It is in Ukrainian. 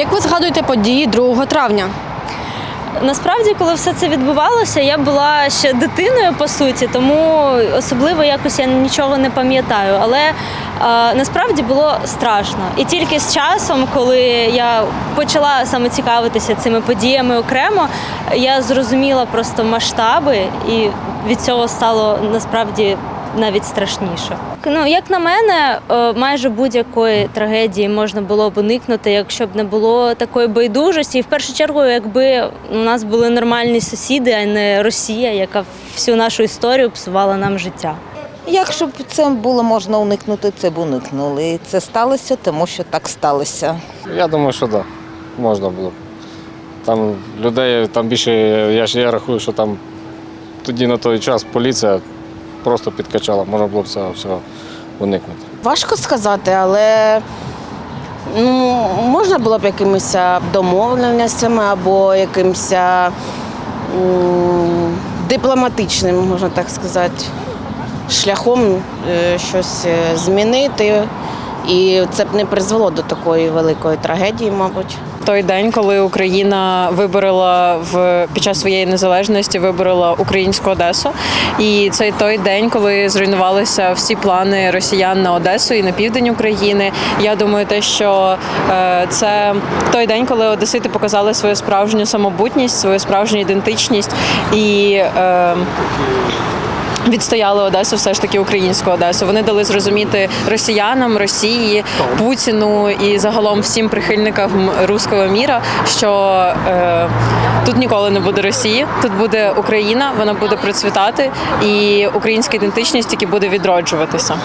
Як ви згадуєте події 2 травня? Насправді, коли все це відбувалося, я була ще дитиною по суті, тому особливо якось я нічого не пам'ятаю. Але е, насправді було страшно. І тільки з часом, коли я почала саме цікавитися цими подіями окремо, я зрозуміла просто масштаби, і від цього стало насправді навіть страшніше. Ну, як на мене, е, майже будь-якої трагедії можна було б уникнути, якщо б не було такої байдужості. І в першу чергу, якби у нас були нормальні сусіди, а не Росія, яка всю нашу історію псувала нам життя. Якщо б це було можна уникнути, це б уникнули. І це сталося, тому що так сталося. Я думаю, що так. Да. Можна було. Там людей, там більше, я ж я рахую, що там тоді на той час поліція просто підкачала, можна було б цього всього уникнути. Важко сказати, але ну, можна було б якимись домовленостями або якимось дипломатичним, можна так сказати, шляхом е, щось е, змінити. І це б не призвело до такої великої трагедії, мабуть. Той день, коли Україна виборола в під час своєї незалежності, виборола українську Одесу. І це той день, коли зруйнувалися всі плани росіян на Одесу і на південь України. Я думаю, те, що е, це той день, коли Одесити показали свою справжню самобутність, свою справжню ідентичність і. Відстояли Одесу, все ж таки українську Одесу. Вони дали зрозуміти росіянам, Росії, Путіну і загалом всім прихильникам руського міра, що е, тут ніколи не буде Росії, тут буде Україна, вона буде процвітати, і українська ідентичність тільки буде відроджуватися.